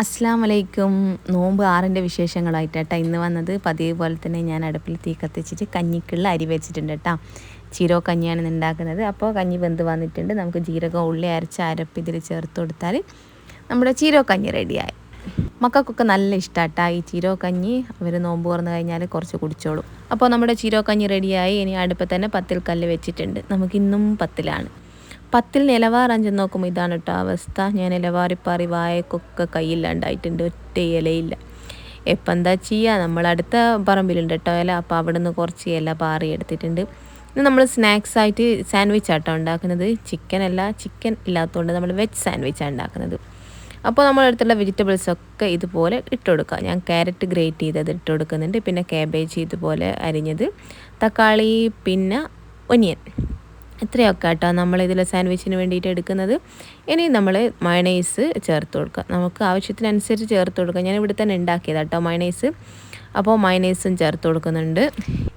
അസ്സാം വലൈക്കും നോമ്പ് ആറിന്റെ വിശേഷങ്ങളായിട്ട് കേട്ടോ ഇന്ന് വന്നത്. പതിവ് പോലെ തന്നെ ഞാൻ അടുപ്പിൽ തീ കത്തിച്ചിട്ട് കഞ്ഞിക്കുള്ള അരി വെച്ചിട്ടുണ്ട് കേട്ടോ ചീരോ കഞ്ഞിയാണ് ഇന്ന് ഉണ്ടാക്കുന്നത്. അപ്പോൾ കഞ്ഞി വെന്ത് വന്നിട്ടുണ്ട്. നമുക്ക് ജീരകം ഉള്ളി അരച്ച് അരപ്പ് ഇതിൽ ചേർത്ത് കൊടുത്താൽ നമ്മുടെ ചീരോ കഞ്ഞി റെഡിയായി. മക്കൾക്കൊക്കെ നല്ല ഇഷ്ടമാട്ടാ ഈ ചീരോ കഞ്ഞി. അവർ നോമ്പ് തുറന്നു കഴിഞ്ഞാൽ കുറച്ച് കുടിച്ചോളും. അപ്പോൾ നമ്മുടെ ചീരോ കഞ്ഞി റെഡിയായി. ഇനി അടുപ്പത്തന്നെ പത്തിൽ കല്ല് വെച്ചിട്ടുണ്ട്. നമുക്കിന്നും പത്തിലാണ്. പത്തിൽ നിലവാറഞ്ച് നോക്കുമ്പോൾ ഇതാണ് കേട്ടോ അവസ്ഥ. ഞാൻ നിലവാറിപ്പാറി വായക്കൊക്കെ കയ്യില്ലാണ്ടായിട്ടുണ്ട് ഒറ്റ ഇലയില്ല. എപ്പം എന്താ ചെയ്യുക നമ്മൾ അടുത്ത പറമ്പിലുണ്ട് കേട്ടോ ഇല. അപ്പോൾ അവിടെ നിന്ന് കുറച്ച് ഇല പാറി എടുത്തിട്ടുണ്ട്. ഇന്ന് നമ്മൾ സ്നാക്സ് ആയിട്ട് സാൻഡ്വിച്ച് ആട്ടോ ഉണ്ടാക്കുന്നത്. ചിക്കൻ അല്ല ചിക്കൻ ഇല്ലാത്തതുകൊണ്ട് നമ്മൾ വെജ് സാൻഡ്വിച്ചാണ് ഉണ്ടാക്കുന്നത്. അപ്പോൾ നമ്മളടുത്തുള്ള വെജിറ്റബിൾസ് ഒക്കെ ഇതുപോലെ ഇട്ട് കൊടുക്കുക ഞാൻ ക്യാരറ്റ് ഗ്രേറ്റ് ചെയ്തത് ഇട്ട് കൊടുക്കുന്നുണ്ട് പിന്നെ കാബേജ് ഇതുപോലെ അരിഞ്ഞത്. തക്കാളി പിന്നെ ഒനിയൻ. ഇത്രയൊക്കെ കേട്ടോ നമ്മളിതിൽ സാൻഡ്വിച്ചിന് വേണ്ടിയിട്ട് എടുക്കുന്നത്. ഇനി നമ്മൾ മയണൈസ് ചേർത്ത് കൊടുക്കുക. നമുക്ക് ആവശ്യത്തിനനുസരിച്ച് ചേർത്ത് കൊടുക്കുക. ഞാൻ ഇവിടെ തന്നെ ഉണ്ടാക്കിയതാട്ടോ മയണൈസ്. അപ്പോൾ മയണൈസും ചേർത്ത് കൊടുക്കുന്നുണ്ട്.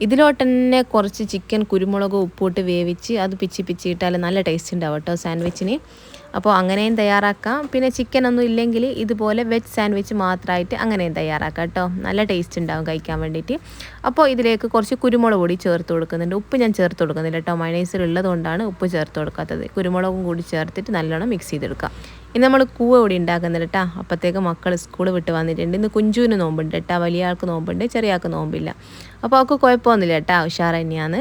ഇതിലോട്ട് തന്നെ കുറച്ച് ചിക്കൻ കുരുമുളക് ഉപ്പിട്ട് വേവിച്ച് അത് പിച്ചി പിച്ചിയിട്ടാൽ നല്ല ടേസ്റ്റ് ഉണ്ടാവും കേട്ടോ സാൻഡ്വിച്ചിന്. അപ്പോൾ അങ്ങനെയും തയ്യാറാക്കാം. പിന്നെ ചിക്കൻ ഒന്നും ഇല്ലെങ്കിൽ ഇതുപോലെ വെജ് സാൻഡ്വിച്ച് മാത്രമായിട്ട് അങ്ങനെയും തയ്യാറാക്കാം കേട്ടോ നല്ല ടേസ്റ്റ് ഉണ്ടാവും കഴിക്കാൻ വേണ്ടിയിട്ട് അപ്പോൾ ഇതിലേക്ക് കുറച്ച് കുരുമുളക് പൊടി ചേർത്ത് കൊടുക്കുന്നുണ്ട്. ഉപ്പ് ഞാൻ ചേർത്ത് കൊടുക്കുന്നില്ല കേട്ടോ മയണൈസിൽ ഉള്ളതുകൊണ്ടാണ് ഉപ്പ് ചേർത്ത് കൊടുക്കാത്തത്. കുരുമുളകും കൂടി ചേർത്തിട്ട് നല്ലോണം മിക്സ് ചെയ്തെടുക്കാം. ഇന്ന് നമ്മൾ കൂവ ഇവിടെ ഉണ്ടാക്കുന്നില്ല കേട്ടോ അപ്പോഴത്തേക്ക് മക്കൾ സ്കൂൾ വിട്ട് വന്നിട്ടുണ്ട്. ഇന്ന് കുഞ്ചുവിന് നോമ്പുണ്ട് കേട്ടോ വലിയ ആൾക്ക് നോമ്പുണ്ട് ചെറിയ ആൾക്ക് നോമ്പില്ല. അപ്പോൾ അവൾക്ക് കുഴപ്പമൊന്നുമില്ല കേട്ടോ ഉഷാർ തന്നെയാണ്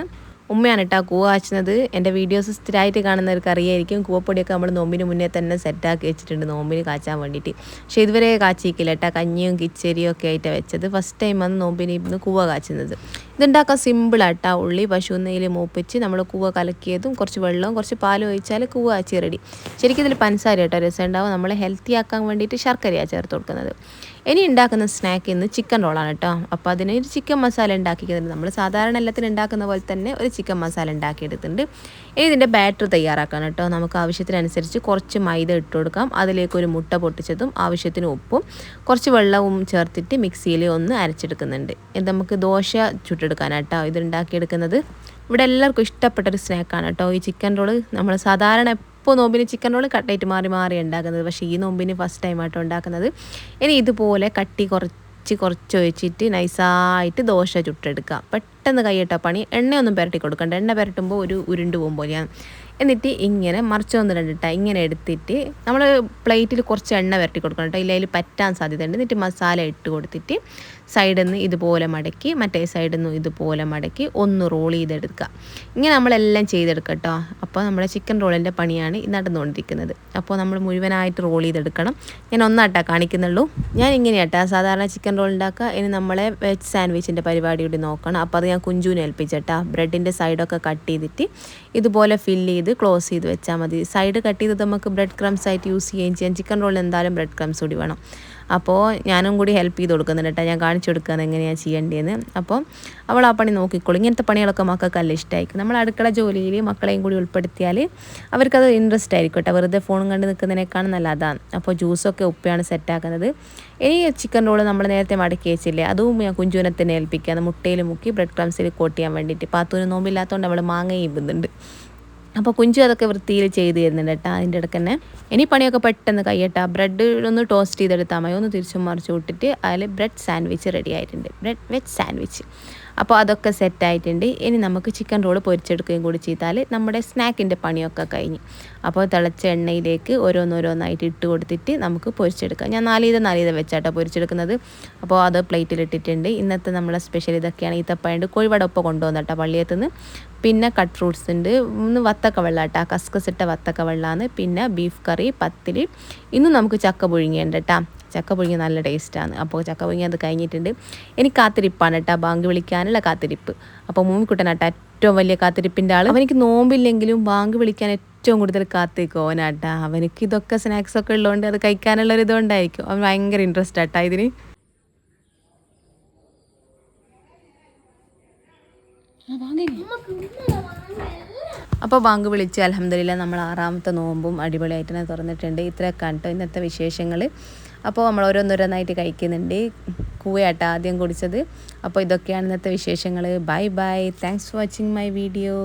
ഉമ്മയാണ് കേട്ടോ കൂവ കാച്ചുന്നത്. എന്റെ വീഡിയോസ് സ്ഥിരമായിട്ട് കാണുന്നവർക്ക് അറിയായിരിക്കും. കൂവപ്പൊടിയൊക്കെ നമ്മൾ നോമ്പിന് മുന്നേ തന്നെ സെറ്റാക്കി വെച്ചിട്ടുണ്ട് നോമ്പിന് കാച്ചാൻ വേണ്ടിയിട്ട്. പക്ഷേ ഇതുവരെ കാച്ചിക്കില്ല കേട്ടോ കഞ്ഞിയും കിച്ചരിയും ഒക്കെ ആയിട്ട് വെച്ചത്. ഫസ്റ്റ് ടൈം വന്ന് നോമ്പിന് ഇന്ന് കൂവ കാച്ചുന്നത്. ഇതുണ്ടാക്കാൻ സിമ്പിളായിട്ടാണ് ഉള്ളി പശു നെയ്യിൽ മൂപ്പിച്ച് നമ്മൾ കൂവ കലക്കിയതും കുറച്ച് വെള്ളവും കുറച്ച് പാലും ഒഴിച്ചാൽ കൂവ ആച്ചി റെഡി ശരിക്കും ഇതിൽ പഞ്ചസാര കേട്ടോ രസം ഉണ്ടാവും. നമ്മൾ ഹെൽത്തി ആക്കാൻ വേണ്ടിയിട്ട് ശർക്കരയാണ് ചേർത്ത് കൊടുക്കുന്നത്. ഇനി ഉണ്ടാക്കുന്ന സ്നാക്ക് ഇന്ന് ചിക്കൻ റോളാണ് കേട്ടോ അപ്പോൾ അതിന് ഒരു ചിക്കൻ മസാല ഉണ്ടാക്കിക്കുന്നുണ്ട് നമ്മൾ സാധാരണ എല്ലാത്തിനും ഉണ്ടാക്കുന്ന പോലെ തന്നെ ഒരു ചിക്കൻ മസാല ഉണ്ടാക്കിയെടുത്തിട്ടുണ്ട്. ഇതിന്റെ ബാറ്റർ തയ്യാറാക്കാൻ കേട്ടോ നമുക്ക് ആവശ്യത്തിനനുസരിച്ച് കുറച്ച് മൈദ ഇട്ട് കൊടുക്കാം. അതിലേക്ക് ഒരു മുട്ട പൊട്ടിച്ചതും ആവശ്യത്തിന് ഉപ്പും കുറച്ച് വെള്ളവും ചേർത്തിട്ട് മിക്സിയിൽ ഒന്ന് അരച്ചെടുക്കുന്നുണ്ട്. ഇത് നമുക്ക് ദോശ ചുട്ടെടുക്കാനാട്ടോ ഇത് ഉണ്ടാക്കിയെടുക്കുന്നത് ഇവിടെ എല്ലാവർക്കും ഇഷ്ടപ്പെട്ട ഒരു സ്നാക്കാണ് കേട്ടോ. ഈ ചിക്കൻ റോൾ നമ്മൾ സാധാരണ ഇപ്പോൾ നോമ്പിന് ചിക്കൻ റോൾ കട്ടായിട്ട് മാറി മാറി ഉണ്ടാക്കുന്നത്. പക്ഷേ ഈ നോമ്പിന് ഫസ്റ്റ് ടൈമായിട്ട് ഉണ്ടാക്കുന്നത്. ഇനി ഇതുപോലെ കട്ടി കുറച്ച് കുറച്ച് ഒഴിച്ചിട്ട് നൈസായിട്ട് ദോശ ചുട്ടെടുക്കുക പെട്ടെന്ന് കൈയിട്ട പണി എണ്ണയൊന്നും പുരട്ടി കൊടുക്കണ്ട. എണ്ണ പുരട്ടുമ്പോൾ ഒരു ഉരുണ്ട് പോകും ഞാൻ എന്നിട്ട് ഇങ്ങനെ മറിച്ചൊന്ന് രണ്ടിട്ട ഇങ്ങനെ എടുത്തിട്ട് നമ്മൾ പ്ലേറ്റിൽ കുറച്ച് എണ്ണ പുരട്ടി കൊടുക്കണം കേട്ടോ. ഇല്ലെങ്കിൽ പറ്റാൻ സാധ്യതയുണ്ട്. എന്നിട്ട് മസാല ഇട്ട് കൊടുത്തിട്ട് സൈഡിൽ നിന്ന് ഇതുപോലെ മടക്കി മറ്റേ സൈഡിൽ നിന്ന് ഇതുപോലെ മടക്കി ഒന്ന് റോൾ ചെയ്തെടുക്കുക. ഇങ്ങനെ നമ്മളെല്ലാം ചെയ്തെടുക്കുക കേട്ടോ അപ്പോൾ നമ്മുടെ ചിക്കൻ റോളിന്റെ പണിയാണ് നടന്നുകൊണ്ടിരിക്കുന്നത്. അപ്പോൾ നമ്മൾ മുഴുവനായിട്ട് റോൾ ചെയ്തെടുക്കണം. ഞാൻ ഒന്നാട്ടാ കാണിക്കുന്നുള്ളൂ. ഞാൻ ഇങ്ങനെയാട്ടാ. സാധാരണ ചിക്കൻ റോൾ ഉണ്ടാക്കുക. ഇനി നമ്മളെ വെജ് സാൻഡ്വിച്ചിന്റെ പരിപാടി കൂടി നോക്കണം. അപ്പോൾ അത് ഞാൻ കുഞ്ചുവിനെ ഏൽപ്പിച്ചിട്ടാ. ബ്രെഡിന്റെ സൈഡൊക്കെ കട്ട് ചെയ്തിട്ട് ഇതുപോലെ ഫിൽ ചെയ്ത് ക്ലോസ് ചെയ്ത് വെച്ചാൽ മതി. സൈഡ് കട്ട് ചെയ്തത് നമുക്ക് ബ്രെഡ് ക്രംസ് ആയിട്ട് യൂസ് ചെയ്യുകയും ചെയ്യാം. ചിക്കൻ റോളിൽ എന്തായാലും ബ്രെഡ് ക്രംസ് കൂടി വേണം. അപ്പോൾ ഞാനും കൂടി ഹെൽപ്പ് ചെയ്ത് കൊടുക്കുന്നുണ്ട് കേട്ടോ ഞാൻ കാണിച്ചു കൊടുക്കുന്നത് എങ്ങനെയാണ് ചെയ്യേണ്ടതെന്ന് അപ്പോൾ അവൾ ആ പണി നോക്കിക്കോളും. ഇങ്ങനത്തെ പണികളൊക്കെ മക്കൾക്ക് നല്ല ഇഷ്ടമായിരിക്കും നമ്മൾ അടുക്കള ജോലിയിൽ മക്കളെയും കൂടി ഉൾപ്പെടുത്തിയാൽ അവർക്കത് ഇൻട്രസ്റ്റ് ആയിരിക്കും കേട്ടോ വെറുതെ ഫോണും കണ്ട് നിൽക്കുന്നതിനേക്കാളും നല്ല അതാണ് അപ്പോൾ ജ്യൂസൊക്കെ ഉപ്പയാണ് സെറ്റാക്കുന്നത് ഇനി ചിക്കൻ റോൾ നമ്മൾ നേരത്തെ മടക്കി വെച്ചില്ലേ അതും ഞാൻ കുഞ്ചുവിനെ തന്നെ ഏൽപ്പിക്കുക മുട്ടയിൽ മുക്കി ബ്രെഡ് ക്രംസിൽ കോട്ട് ചെയ്യാൻ വേണ്ടിയിട്ട്. പാത്തൂന് നോമ്പില്ലാത്തതുകൊണ്ട് അവൾ മാങ്ങയും ഇമ്പുന്നുണ്ട് അപ്പോൾ കുഞ്ചു അതൊക്കെ വൃത്തിയിൽ ചെയ്ത് തരുന്നുണ്ട് കേട്ടോ അതിന്റെ ഇടയ്ക്ക് തന്നെ. ഇനി പണിയൊക്കെ പെട്ടെന്ന് കയ്യട്ടാ ബ്രെഡ് ഒന്ന് ടോസ്റ്റ് ചെയ്തെടുത്താൽ മതി. ഒന്ന് തിരിച്ചും മറിച്ച് വിട്ടിട്ട് അതിൽ ബ്രെഡ് സാൻഡ്വിച്ച് റെഡി ആയിട്ടുണ്ട്. ബ്രെഡ് വെജ് സാൻഡ്വിച്ച് അപ്പോൾ അതൊക്കെ സെറ്റായിട്ടുണ്ട് ഇനി നമുക്ക് ചിക്കൻ റോൾ പൊരിച്ചെടുക്കുകയും കൂടി ചെയ്താൽ നമ്മുടെ സ്നാക്കിന്റെ പണിയൊക്കെ കഴിഞ്ഞ്. അപ്പോൾ തിളച്ച എണ്ണയിലേക്ക് ഓരോന്നോരോന്നായിട്ട് ഇട്ട് കൊടുത്തിട്ട് നമുക്ക് പൊരിച്ചെടുക്കാം. ഞാൻ നാലീത നാലീത വെച്ചാട്ടോ പൊരിച്ചെടുക്കുന്നത്. അപ്പോൾ അത് പ്ലേറ്റിലിട്ടിട്ടുണ്ട് ഇന്നത്തെ നമ്മുടെ സ്പെഷ്യൽ ഇതൊക്കെയാണ്. ഈത്തപ്പഴണ്ട് കോഴിവട ഒപ്പം കൊണ്ടുവന്നട്ടോ പള്ളിയത്തുനിന്ന്. പിന്നെ കട്ട് ഫ്രൂട്ട്സ് ഉണ്ട്. ഒന്ന് ഇന്ന് വത്തക്ക വെള്ളം കേട്ടോ കസ്കസ് ഇട്ട വത്തക്ക വെള്ളമാണ് പിന്നെ ബീഫ് കറി പത്തിരി. ഇന്ന് നമുക്ക് ചക്ക പുഴുങ്ങിയുണ്ട് കേട്ടോ ചക്ക പുഴുങ്ങി നല്ല ടേസ്റ്റാണ്. അപ്പോൾ ചക്ക പുഴുങ്ങി അത് കഴിഞ്ഞിട്ടുണ്ട്. എനിക്ക് കാത്തിരിപ്പാണ് കേട്ടോ ബാങ്ക് വിളിക്കാനുള്ള കാത്തിരിപ്പ്. അപ്പോൾ മൂമിക്കുട്ടനാട്ടോ ഏറ്റവും വലിയ കാത്തിരിപ്പിന്റെ ആൾ അവനിക്ക് നോമ്പില്ലെങ്കിലും ബാങ്ക് വിളിക്കാൻ ഏറ്റവും കൂടുതൽ കാത്തിരിക്കും ഓനാട്ടാ. അവനക്ക് ഇതൊക്കെ സ്നാക്സൊക്കെ ഉള്ളതുകൊണ്ട് അത് കഴിക്കാനുള്ള ഒരു ഇതുകൊണ്ടായിരിക്കും അവൻ ഭയങ്കര ഇൻട്രസ്റ്റ് ആട്ടാ ഇതിന്. അപ്പോൾ ബാങ്ക് വിളിച്ച് അലഹമ്മദില്ല നമ്മൾ ആറാമത്തെ നോമ്പും അടിപൊളിയായിട്ട് തന്നെ തുറന്നിട്ടുണ്ട്. ഇത്രയൊക്കെ കണ്ടോ. ഇന്നത്തെ വിശേഷങ്ങൾ അപ്പോൾ നമ്മൾ ഓരോന്നോരോന്നായിട്ട് കഴിക്കുന്നുണ്ട്. കൂവയാട്ട ആദ്യം കുടിച്ചത്. അപ്പോൾ ഇതൊക്കെയാണ് ഇന്നത്തെ വിശേഷങ്ങൾ bye bye. Thanks for watching my video